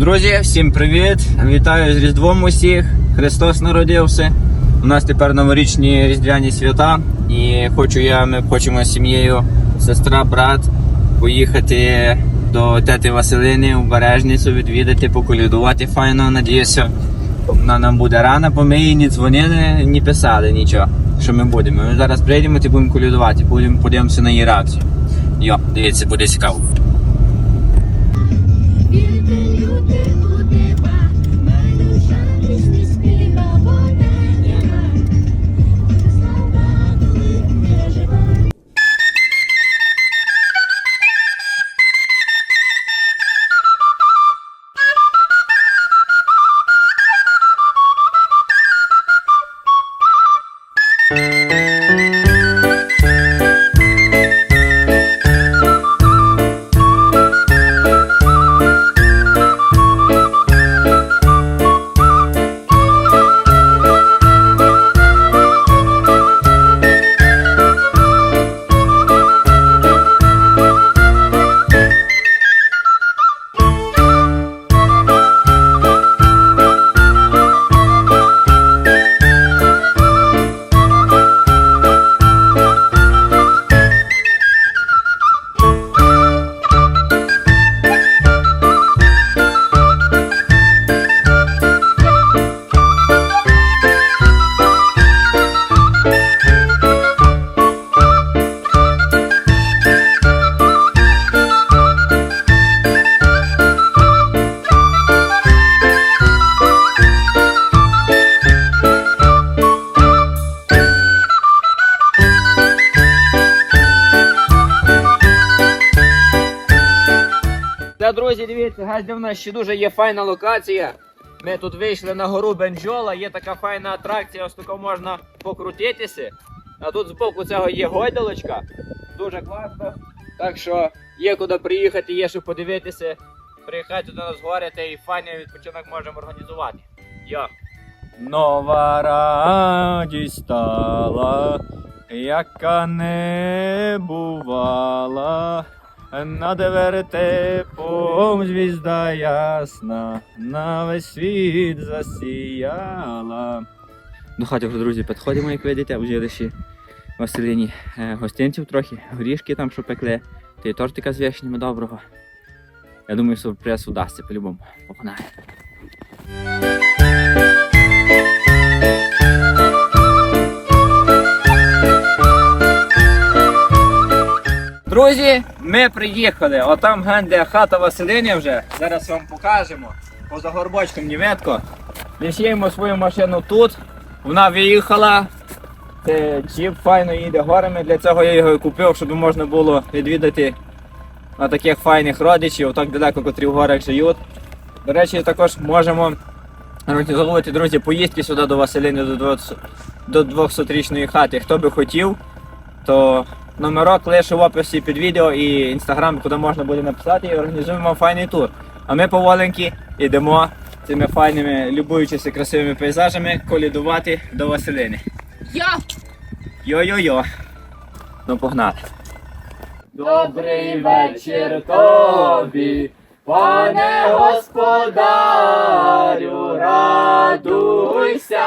Друзі, всім привіт! Вітаю з Різдвом усіх. Христос народився. У нас тепер новорічні різдвяні свята. І хочу я, ми хочемо з сім'єю, сестра, брат, поїхати до тети Василини у Бережницю, відвідати, поколядувати файно. Надіюся, вона нам буде рана, бо ми їй не дзвонили, не писали нічого, що ми будемо. Ми зараз прийдемо і будемо колядувати, будемо подивимося на її реакцію. Йо, дивіться, буде цікаво. Та, друзі, дивіться, газ де в нас ще дуже є файна локація. Ми тут вийшли на гору Бенджола, є така файна атракція, ось тако можна покрутитися. А тут збоку цього є гойдалочка. Дуже класно. Так що є куди приїхати, є що подивитися. Приїхати до нас гори та і файний відпочинок можемо організувати. Йо. Нова радість стала, яка не бувала. Над вертепом звізда ясна, на весь світ засіяла. До хати друзі, підходимо, як видите, вже ще Василині е, гостинців трохи, горішки там, що пекли, та й тортика з вишнями доброго. Я думаю, сюрприз удасться по-любому. Погнали. Друзі, ми приїхали. Отам генде хата Василині вже. Зараз вам покажемо. Поза горбочком Німецько. Лишаємо свою машину тут. Вона виїхала. Джіп файно їде горами. Для цього я його і купив, щоб можна було відвідати на таких файних родичів, так далеко, котрі в горах живуть. До речі, також можемо організовувати, друзі, поїздки сюди до Василини до 200-річної хати. Хто би хотів, то номерок лише в описі під відео і інстаграм, куди можна буде написати, і організуємо файний тур. А ми поволеньки йдемо цими файними, любуючися красивими пейзажами, колідувати до Василини. Йо-йо-йо. Ну погнали. Добрий вечір тобі, пане господарю, радуйся,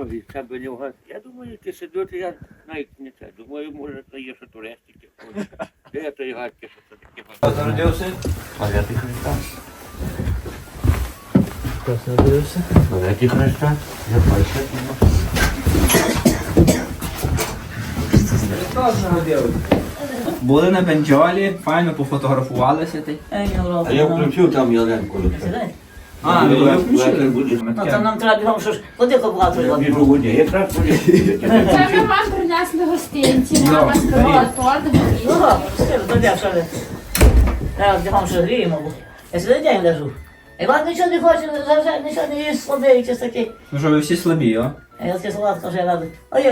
Ой, це би не вгад. Я думаю, ти сидити, я навіть не це. Думаю, може, це є що туристики. ходять. Де той гадки, що це таке? А зародився? Народився? Пам'ятник Христа. Хтось народився? Пам'ятник Христа. Я бачу. Хтось народився. Були на Бенджолі, файно пофотографувалися. ти. А я включив там Яленку. А, ну, ви включили? Ну, то нам треба бігом, що ж, куди багато Я біжу в воді. Якраз воді. Це ми вам принесли гостинці, мама сказала торт Ну, горіх. добре, скажи, то де, що ви? Треба бігом, що гріємо, бо я сюди день лежу. Іван нічого не хоче, завжди нічого не їсть, слабий, якийсь такий. Ну що ви всі слабі, а? А я таке солодко вже радий. Ой,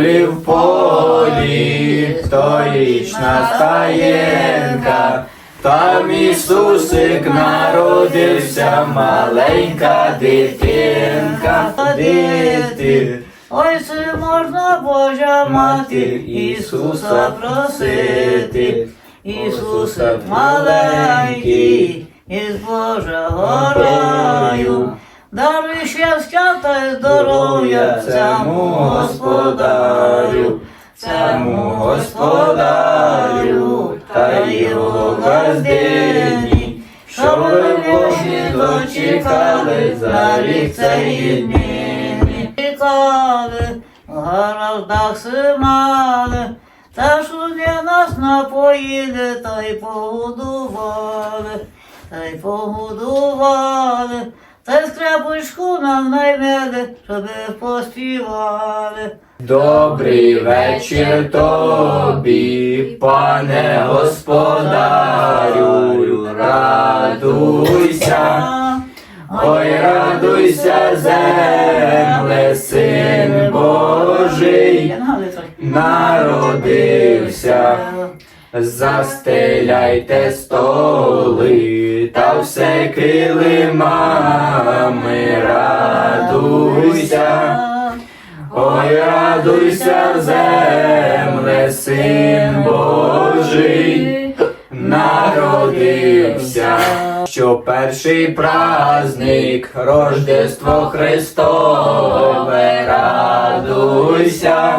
полі в полі, торічна стаєнка, там Ісусик народився, маленька дитинка. Ходити, Ой, чи можна Божа мати Ісуса просити. Ісусик маленький, із Божого раю. Даруй щастя та здоров'я цьому господарю, цьому господарю та його газдині, щоб ви Божі дочекали за рік цей дні. Чекали, в гараздах симали, та що не нас напоїли, та й погодували, та й погодували, скрепочку нам наймели, щоби поспівали. Добрий вечір тобі, пане господарю, радуйся. Ой, радуйся, земле, син Божий, народився. Застеляйте столи та все килимами, радуйся. Ой, радуйся, земле, син Божий, народився, що перший праздник, Рождество Христове, радуйся.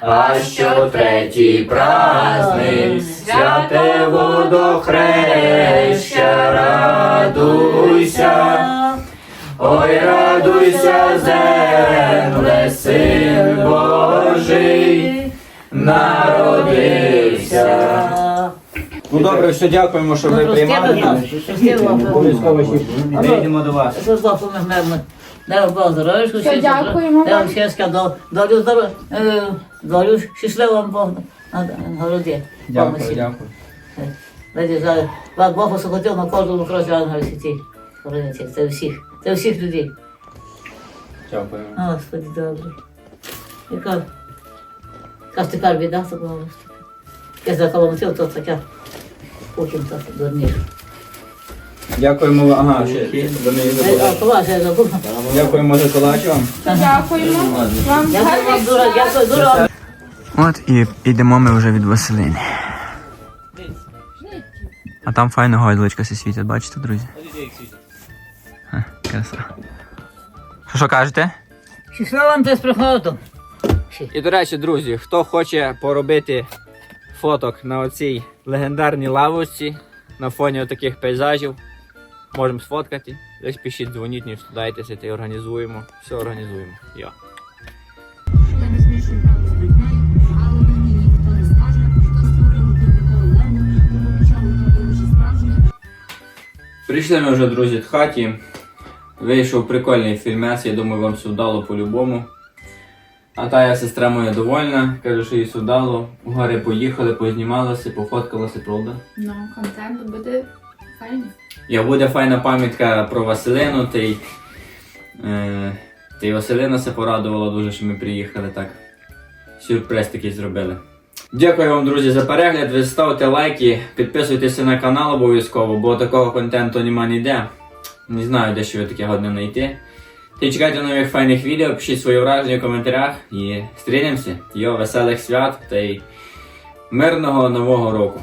А що третій праздник, святе водохреща, радуйся. Ой, радуйся, земле, син Божий, народився. Ну добре, все дякуємо, що ви приймали нас. Обов'язково ще прийдемо до вас. З Богом мирно. Дай Бог здоров'я, Все, дякуємо Дай вам вам. щастя, до- долю здоров'я, е, долю щасливо вам Бог на на городі. Дякую, дякую. Дайте за вас Бог освободив на кожному кроці ангелів святі. Це всіх, це всіх людей. Дякую. Господи, добре. Яка, яка ж тепер біда, то була. Я заколомотив, то таке. Потім так дурніше. Дякуємо, ага, ще за неї А, забули. поважно, я забув. Дякуємо за колач вам. Дякуємо. Вам Дякую вам дякую. От і йдемо ми вже від Василини. А там файна гойдалочка се світить, бачите, друзі? Ха, Краса. Що, що кажете? Щасливо вам без приходу. І до речі, друзі, хто хоче поробити фоток на оцій легендарній лавочці на фоні таких пейзажів, можемо сфоткати. Десь пишіть, дзвоніть, не встидайтеся, та й організуємо. Все організуємо. Я. Прийшли ми вже, друзі, в хаті. Вийшов прикольний фільмець, я думаю, вам все вдало по-любому. А та я сестра моя довольна, каже, що їй все вдало. В гори поїхали, познімалися, пофоткалися, правда? Ну, контент буде файний. Як буде файна пам'ятка про Василину, та й, е, та й Василина се порадувала дуже, що ми приїхали так. Сюрприз такий зробили. Дякую вам, друзі, за перегляд. Ви ставте лайки, підписуйтеся на канал обов'язково, бо такого контенту нема ніде. Не знаю, де ще ви таке годне знайти. Та й чекайте нових файних відео, пишіть свої враження в коментарях і стрінемося. Йо, веселих свят та й мирного нового року.